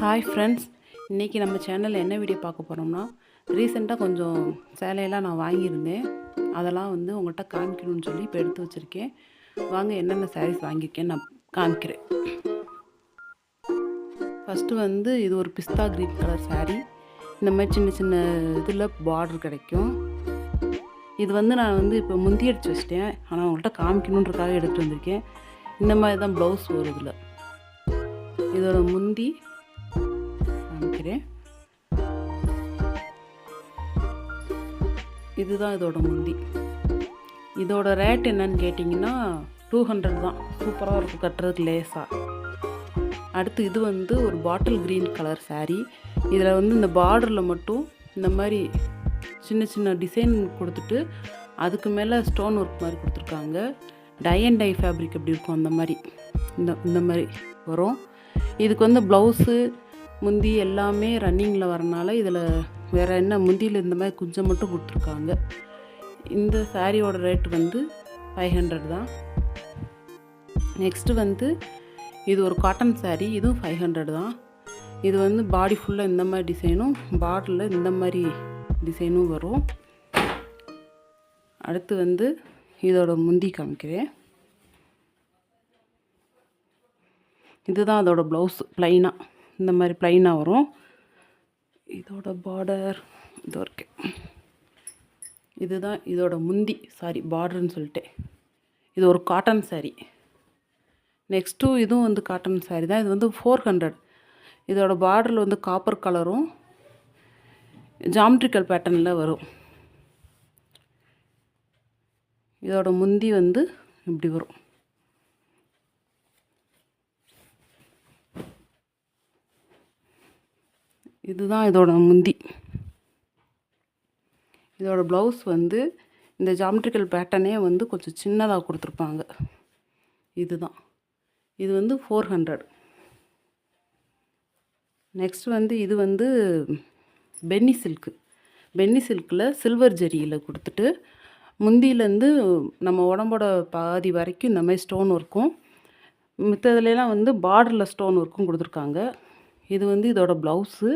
Hi friends இன்றைக்கி நம்ம சேனலில் என்ன வீடியோ பார்க்க போகிறோம்னா ரீசெண்டாக கொஞ்சம் சேலையெல்லாம் நான் வாங்கியிருந்தேன். அதெல்லாம் வந்து உங்கள்கிட்ட காமிக்கணும்னு சொல்லி இப்போ எடுத்து வச்சுருக்கேன். வாங்க என்னென்ன சாரீஸ் வாங்கியிருக்கேன்னு நான் காமிக்கிறேன். ஃபஸ்ட்டு வந்து இது ஒரு பிஸ்தா க்ரீன் கலர் சாரீ இந்த மாதிரி சின்ன சின்ன இதில் பார்டர் கிடைக்கும். இது வந்து நான் வந்து இப்போ முந்தி அடித்து வச்சிட்டேன். ஆனால் உங்கள்கிட்ட காமிக்கணுன்றக்காக எடுத்துகிட்டு வந்திருக்கேன். இந்த மாதிரி தான் ப்ளவுஸ் வரும் இதில். இதோட முந்தி காமிக்கிறேன் இதுதான் இதோட முந்தி. இதோட ரேட் என்னன்னு கேட்டிங்கன்னா டூ ஹண்ட்ரட் தான். சூப்பராக இருக்கும் கட்டுறதுக்கு லேஸாக அடுத்து இது வந்து ஒரு பாட்டில் க்ரீன் கலர் சாரீ இதில் வந்து இந்த பார்டரில் மட்டும் இந்த மாதிரி சின்ன சின்ன டிசைன் கொடுத்துட்டு அதுக்கு மேலே ஸ்டோன் ஒர்க் மாதிரி கொடுத்துருக்காங்க. டை அண்ட் டை ஃபேப்ரிக் எப்படி இருக்கும் அந்த மாதிரி. இந்த இந்த மாதிரி வரும். இதுக்கு வந்து ப்ளவுஸு முந்தி எல்லாமே ரன்னிங்கில் வரனால இதில் வேறு என்ன முந்தியில் இந்த மாதிரி குஞ்சம் மட்டும் கொடுத்துருக்காங்க. இந்த சாரியோட ரேட் வந்து ஃபைவ் ஹண்ட்ரட் தான். நெக்ஸ்ட்டு வந்து இது ஒரு காட்டன் saree இதுவும் ஃபைவ் ஹண்ட்ரட் தான். இது வந்து பாடி ஃபுல்லாக இந்த மாதிரி டிசைனும் பார்டரில் இந்த மாதிரி டிசைனும் வரும். அடுத்து வந்து இதோட முந்தி காமிக்கிறேன். இதுதான் அதோட ப்ளவுஸ் ப்ளைனாக இந்த மாதிரி ப்ளைனாக வரும். இதோட பார்டர் இதோ இருக்கு. இதுதான் இதோட முந்தி சாரி பார்டர்னு சொல்லிட்டு இது ஒரு காட்டன் saree. நெக்ஸ்ட்டு இதுவும் வந்து காட்டன் saree தான். இது வந்து ஃபோர் ஹண்ட்ரட் இதோட பார்டரில் வந்து காப்பர் கலரும் ஜாமெட்ரிக்கல் பேட்டர்னில் வரும். இதோட முந்தி வந்து இப்படி வரும். இதுதான் இதோட முந்தி. இதோட ப்ளவுஸ் வந்து இந்த ஜாமெட்ரிக்கல் பேட்டர்னே வந்து கொஞ்சம் சின்னதாக கொடுத்துருப்பாங்க. இதுதான். இது வந்து ஃபோர் ஹண்ட்ரட் நெக்ஸ்ட் வந்து இது வந்து பென்னி சில்க்கு பென்னி சில்கில் சில்வர் ஜெரியில் கொடுத்துட்டு முந்தியிலேருந்து நம்ம உடம்போட பாதி வரைக்கும் இந்த மாதிரி ஸ்டோன் ஒர்க்கும் மித்ததுலலாம் வந்து பார்டரில் ஸ்டோன் ஒர்க்கும் கொடுத்துருக்காங்க. இது வந்து இதோட ப்ளவுஸு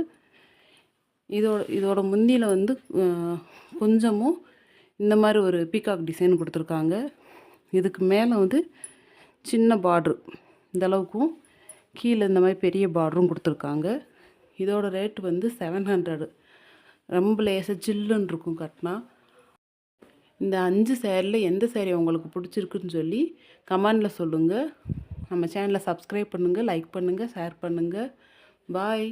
இதோட இதோட முந்தியில் வந்து கொஞ்சமும் இந்த மாதிரி ஒரு பீகாக் டிசைன் கொடுத்துருக்காங்க. இதுக்கு மேலே வந்து சின்ன பார்ட்ரு இந்த அளவுக்கும் கீழே இந்த மாதிரி பெரிய பார்டரும் கொடுத்துருக்காங்க. இதோட ரேட் வந்து செவன் ஹண்ட்ரடு ரொம்ப லேசாக ஜில்லுன்னு இருக்கும் கட்டினா. இந்த அஞ்சு சேரில் எந்த சேரீ உங்களுக்கு பிடிச்சிருக்குன்னு சொல்லி கமெண்டில் சொல்லுங்கள் நம்ம சேனலை சப்ஸ்கிரைப் பண்ணுங்கள் லைக் பண்ணுங்கள் ஷேர் பண்ணுங்கள் பாய்